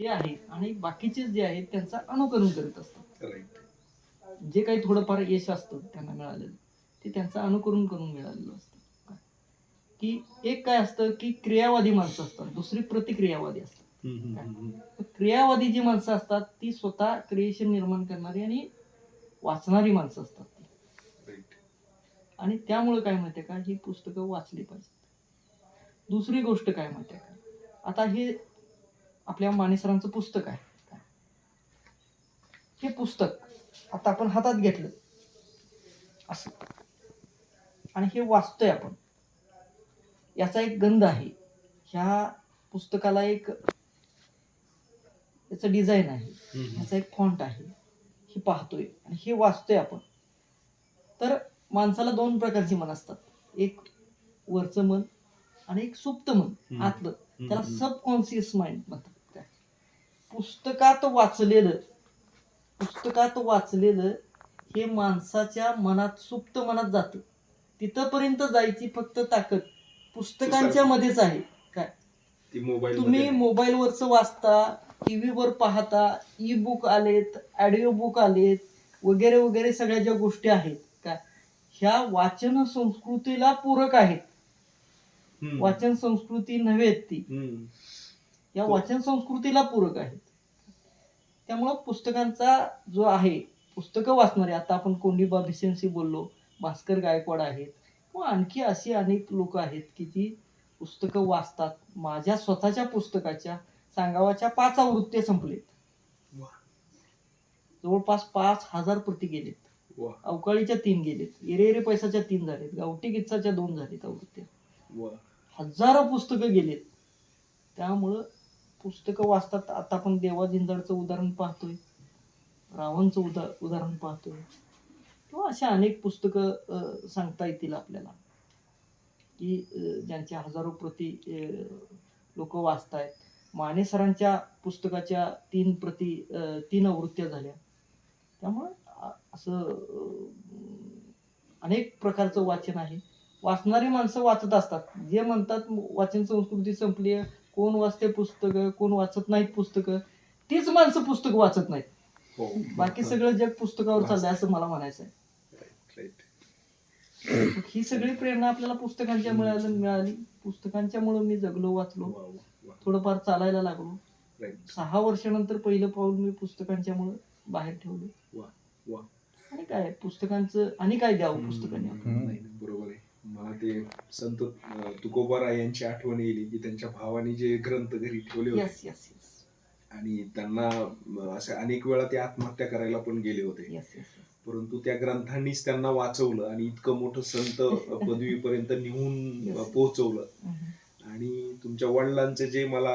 ते आहेत आणि बाकीचे जे आहेत त्यांचं अनुकरण करत असतात. जे काही थोडंफार यश असतं त्यांना मिळालेलं ते त्यांचं अनुकरण करून मिळालेलं असतं. की एक काय असतं की क्रियावादी माणसं असतात दुसरी प्रतिक्रियावादी असतात. क्रियावादी जी माणसं असतात ती स्वतः क्रिएशन निर्माण करणारी आणि वाचणारी माणसं असतात ती. आणि त्यामुळे काय माहितीये का? ही पुस्तकं वाचली पाहिजेत. दुसरी गोष्ट काय माहितीये का? आता हे आपल्या मानेसरांचं पुस्तक आहे? हे पुस्तक आता आपण हातात घेतलं. असं. आणि हे वाचतोय आपण. याचा एक गंध आहे. ह्या पुस्तकाला एक याचं डिझाईन आहे. ह्याचा एक फॉन्ट आहे. हे पाहतोय आणि हे वाचतोय आपण. तर माणसाला दोन प्रकारची मन असतात. एक वरचं मन आणि एक सुप्त मन. आतलं. त्याला सबकॉन्शियस माइंड म्हणतात. पुस्तकात वाचलेलं पुस्तकात वाचलेलं हे माणसाच्या मनात सुप्त मनात जातं. तिथपर्यंत जायची फक्त ताकद पुस्तकांच्या मध्येच आहे. काय? ती मोबाईल तुम्ही मोबाईलवरच वाचता टीव्हीवर पाहता ई बुक आलेत ऑडिओ बुक आलेत वगैरे वगैरे सगळ्या ज्या गोष्टी आहेत काय? ह्या वाचन संस्कृतीला पूरक आहेत. वाचन संस्कृती नव्हे ती. या हो. वाचन संस्कृतीला पूरक आहेत. त्यामुळं पुस्तकांचा जो आहे पुस्तकं वाचणारे आता आपण कोंडीबा भिसेंशी बोललो भास्कर गायकवाड आहेत किंवा आणखी अशी अनेक लोक आहेत की जी पुस्तकं वाचतात. माझ्या स्वतःच्या पुस्तकाच्या सांगावाच्या पाच आवृत्त्या संपलेत. जवळपास पाच हजार प्रती गेलेत. अवकाळीच्या तीन गेलेत. एरे एरे पैसाच्या तीन झालेत. गावठी गिच्चाच्या दोन झालेत आवृत्त्या. हजारो पुस्तकं गेलेत. त्यामुळं पुस्तकं वाचतात. आता आपण देवा झिंजाडचं उदाहरण पाहतोय. रावणचं उदा उदाहरण पाहतोय. किंवा अशा अनेक पुस्तकं सांगता येतील आपल्याला. की ज्यांचे हजारो प्रती लोक वाचतायत. माने सरांच्या पुस्तकाच्या तीन प्रती तीन आवृत्त्या झाल्या. त्यामुळं असं अनेक प्रकारचं वाचन आहे. वाचणारी माणसं वाचत असतात. जे म्हणतात वाचन संस्कृती संपली आहे कोण वाचते पुस्तकं कोण वाचत नाहीत पुस्तकं तीच माणसं पुस्तक वाचत नाहीत. हो बाकी सगळं जग पुस्तकावर चाललंय असं मला म्हणायचं आहे राईट मग ही सगळी प्रेरणा आपल्याला पुस्तकांच्या मिळाली. मिळाली पुस्तकांच्यामुळे मी जगलो वाचलो. थोडंफार चालायला लागलो. राईट सहा वर्षानंतर पहिलं पाऊल मी पुस्तकांच्यामुळे बाहेर ठेवलं. वा वा आणि काय पुस्तकांचं आणि काय द्यावं पुस्तकांनी? आपल्याला? नाही, नाही, बरोबर आहे मला ते संत अं, तुकोबाराय यांची आठवण येईल की त्यांच्या भावाने जे ग्रंथ घरी ठेवले होते. येस येस येस आणि त्यांना असे अनेक वेळा ते आत्महत्या करायला पण गेले होते. येस येस परंतु त्या ग्रंथांनीच त्यांना वाचवलं आणि इतकं मोठं संत पदवीपर्यंत नेऊन Yes. पोहोचवलं. येस आणि तुमच्या वडिलांचे जे मला